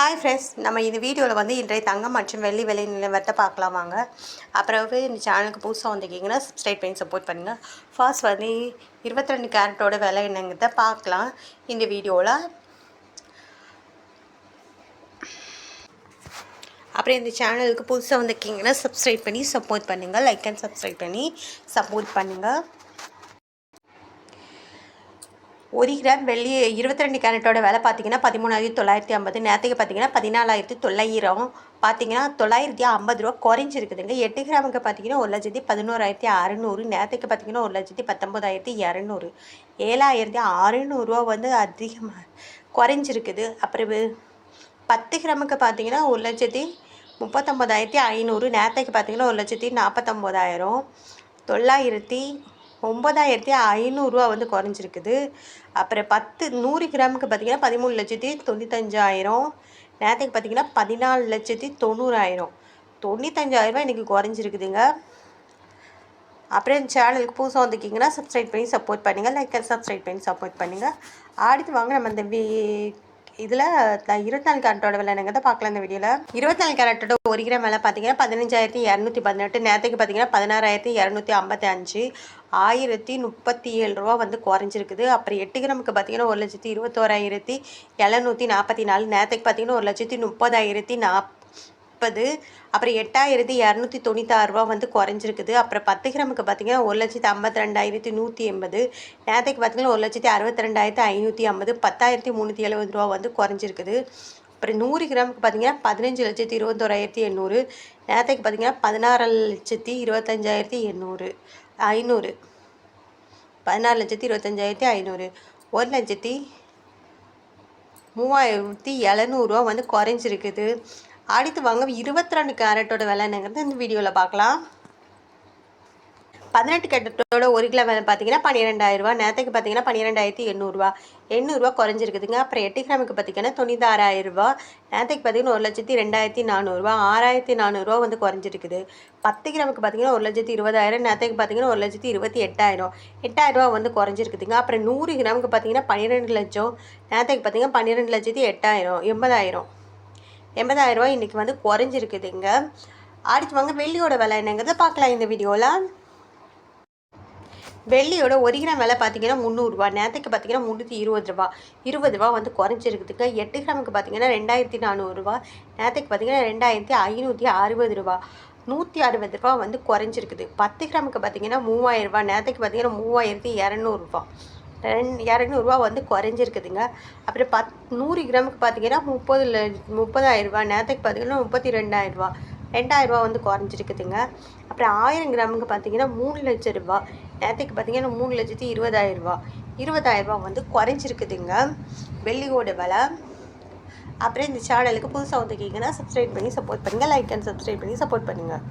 Hi friends நம்ம இந்த வீடியோவில் வந்து இன்றைய தங்கம் மற்றும் வெள்ளி விலை நிலவரத்தை பார்க்கலாம் வாங்க. அப்புறம் இந்த சேனலுக்கு புதுசாக வந்திருக்கீங்கன்னா சப்ஸ்கிரைப் பண்ணி சப்போர்ட் பண்ணுங்கள் ஃபர்ஸ்ட் வந்து இருபத்தி ரெண்டு கேரட்டோட விலை என்னங்கிறத பார்க்கலாம். இந்த வீடியோவில் அப்புறம் இந்த சேனலுக்கு புதுசாக வந்திருக்கீங்கன்னா சப்ஸ்கிரைப் பண்ணி சப்போர்ட் பண்ணுங்கள் லைக் அண்ட் சப்ஸ்கிரைப் பண்ணி சப்போர்ட் பண்ணுங்கள் ஒரு கிராம் வெள்ளி இருபத்தி ரெண்டு கேரட்டோட விலை பார்த்தீங்கன்னா பதிமூணாயிரத்தி தொள்ளாயிரத்தி ஐம்பது. நேரத்துக்கு பார்த்தீங்கன்னா பதினாலாயிரத்தி தொள்ளாயிரம். பார்த்தீங்கன்னா தொள்ளாயிரத்தி ஐம்பது ரூபா குறைஞ்சிருக்குதுங்க. எட்டு கிராமுக்கு பார்த்தீங்கன்னா ஒரு லட்சத்தி பதினோராயிரத்தி அறநூறு. நேற்றுக்கு பார்த்தீங்கன்னா ஒரு லட்சத்தி பத்தொம்போதாயிரத்தி இரநூறு. ஏழாயிரத்தி அறநூறுவா வந்து அதிகமாக குறைஞ்சிருக்குது. அப்புறம் பத்து கிராமுக்கு பார்த்தீங்கன்னா ஒரு லட்சத்தி முப்பத்தொம்பதாயிரத்தி ஐநூறு. நேரத்துக்கு பார்த்தீங்கன்னா ஒரு லட்சத்தி நாற்பத்தொம்போதாயிரம் தொள்ளாயிரத்தி ஒம்பதாயிரத்தி ஐநூறுரூவா வந்து குறைஞ்சிருக்குது. அப்புறம் பத்து நூறு கிராமுக்கு பார்த்திங்கன்னா பதிமூணு லட்சத்தி தொண்ணூத்தஞ்சாயிரம். நேரத்துக்கு பார்த்திங்கன்னா பதினாலு லட்சத்தி தொண்ணூறாயிரம். தொண்ணூத்தஞ்சாயிரரூவா இன்றைக்கி குறைஞ்சிருக்குதுங்க. அப்புறம் சேனலுக்கு புதுசாக வந்துக்கிங்கன்னா சப்ஸ்கிரைப் பண்ணி சப்போர்ட் பண்ணுங்கள் லைக் சப்ஸ்கிரைப் பண்ணி சப்போர்ட் பண்ணுங்கள் அடுத்து வாங்க நம்ம இந்த வீ இதில் இருபத்தி நாலு கேரட்டோட விலை தான் பார்க்கலாம் இந்த வீடியோவில் இருபத்தி நாலு கேரட்டோட ஒரு கிராம் விலை பார்த்தீங்கன்னா பதினஞ்சாயிரத்தி இரநூத்தி பதினெட்டு நேரத்துக்கு பார்த்தீங்கன்னா பதினாறாயிரத்தி இரநூத்தி ஐம்பத்தி அஞ்சு ஆயிரத்தி முப்பத்தி ஏழு ரூபா வந்து குறைஞ்சிருக்குது. அப்புறம் எட்டு கிராமுக்கு பார்த்தீங்கன்னா ஒரு லட்சத்தி இருபத்தோராயிரத்தி எழுநூற்றி நாற்பத்தி நாலு நேரத்துக்கு பார்த்தீங்கன்னா ஒரு லட்சத்தி முப்பதாயிரத்தி நாப் முப்பது அப்புறம் எட்டாயிரத்தி இரநூத்தி தொண்ணூத்தாறுரூவா வந்து குறைஞ்சிருக்குது. அப்புறம் பத்து கிராமுக்கு பார்த்தீங்கன்னா ஒரு லட்சத்தி ஐம்பத்தி ரெண்டாயிரத்தி நூற்றி எண்பது. நேரத்துக்கு பார்த்தீங்கன்னா ஒரு லட்சத்தி அறுபத்தி ரெண்டாயிரத்தி ஐநூற்றி ஐம்பது. பத்தாயிரத்தி முந்நூற்றி எழுபது ரூபா வந்து குறைஞ்சிருக்குது. அப்புறம் நூறு கிராமுக்கு பார்த்தீங்கன்னா பதினஞ்சு லட்சத்தி இருபத்தோராயிரத்தி எண்ணூறு. நேரத்துக்கு பார்த்தீங்கன்னா பதினாறு லட்சத்தி இருபத்தஞ்சாயிரத்தி எண்ணூறு. ஐநூறு. பதினாறு லட்சத்தி இருபத்தஞ்சாயிரத்தி ஐநூறு. ஒரு லட்சத்தி மூவாயிரத்தி எழுநூறுவா வந்து குறைஞ்சிருக்குது. அடுத்து வாங்க. இருபத்தி ரெண்டு கேரட்டோட விலை என்னங்கிறது இந்த வீடியோவில் பார்க்கலாம். பதினெட்டு கேரட்டோட ஒரு கிலோ விலை பார்த்தீங்கன்னா பன்னிரெண்டாயிரரூவா நேரத்துக்கு பார்த்தீங்கன்னா பன்னிரெண்டாயிரத்தி எண்ணூறுரூவா எண்ணூறுரூவா குறைஞ்சிருக்குதுங்க. அப்புறம் எட்டு கிராமுக்கு பார்த்தீங்கன்னா தொண்ணூத்தாறாயிரரூவா நேரத்துக்கு பார்த்தீங்கன்னா ஒரு லட்சத்தி ரெண்டாயிரத்தி நானூறுரூவா ஆறாயிரத்தி நானூறுரூவா வந்து குறைஞ்சிருக்குது. பத்து கிராமுக்கு பார்த்தீங்கன்னா ஒரு லட்சத்தி இருபதாயிரம். நேரத்துக்கு பார்த்தீங்கன்னா ஒரு லட்சத்தி இருபத்தி எட்டாயிரம். எட்டாயிரரூவா வந்து குறைஞ்சிருக்குதுங்க. அப்புறம் நூறு கிராமுக்கு பார்த்தீங்கன்னா பன்னிரெண்டு லட்சம். நேரத்துக்கு பார்த்தீங்கன்னா பன்னிரெண்டு லட்சத்தி எட்டாயிரம். எண்பதாயிரம். எண்பதாயிரரூவா இன்றைக்கி வந்து குறைஞ்சிருக்குதுங்க. அடுத்து வாங்க வெள்ளியோட விலை என்னங்கிறத பார்க்கலாம் இந்த வீடியோவில் வெள்ளியோட ஒரு கிராம் விலை பார்த்தீங்கன்னா முந்நூறுரூவா நேரத்துக்கு பார்த்தீங்கன்னா முந்நூற்றி இருபது ரூபா. இருபது ரூபா வந்து குறைஞ்சிருக்குதுங்க. எட்டு கிராமுக்கு பார்த்தீங்கன்னா ரெண்டாயிரத்தி நானூறுரூவா நேரத்துக்கு பார்த்தீங்கன்னா ரெண்டாயிரத்தி ஐநூற்றி அறுபது ரூபா. நூற்றி அறுபது ரூபா வந்து குறைஞ்சிருக்குது. பத்து கிராமுக்கு பார்த்தீங்கன்னா மூவாயிரரூபா நேரத்துக்கு பார்த்தீங்கன்னா மூவாயிரத்தி இரநூறுபா ரெண் இரநூறுவா வந்து குறைஞ்சிருக்குதுங்க. அப்புறம் பத் நூறு கிராமுக்கு பார்த்தீங்கன்னா முப்பது முப்பதாயிரரூபா நேரத்துக்கு பார்த்தீங்கன்னா முப்பத்தி ரெண்டாயிரரூபா ரெண்டாயிரரூபா வந்து குறைஞ்சிருக்குதுங்க. அப்புறம் ஆயிரம் கிராமுக்கு பார்த்தீங்கன்னா மூணு லட்ச ரூபா நேரத்துக்கு பார்த்தீங்கன்னா மூணு லட்சத்தி இருபதாயிரரூபா இருபதாயிரரூபா வந்து குறைஞ்சிருக்குதுங்க. வெள்ளியோட விலை. அப்புறம் இந்த சேனலுக்கு புதுசாக வந்துருக்கீங்கன்னா சப்ஸ்கிரைப் பண்ணி சப்போர்ட் பண்ணுங்கள் லைக் அண்ட் சப்ஸ்கிரைப் பண்ணி சப்போர்ட் பண்ணுங்கள்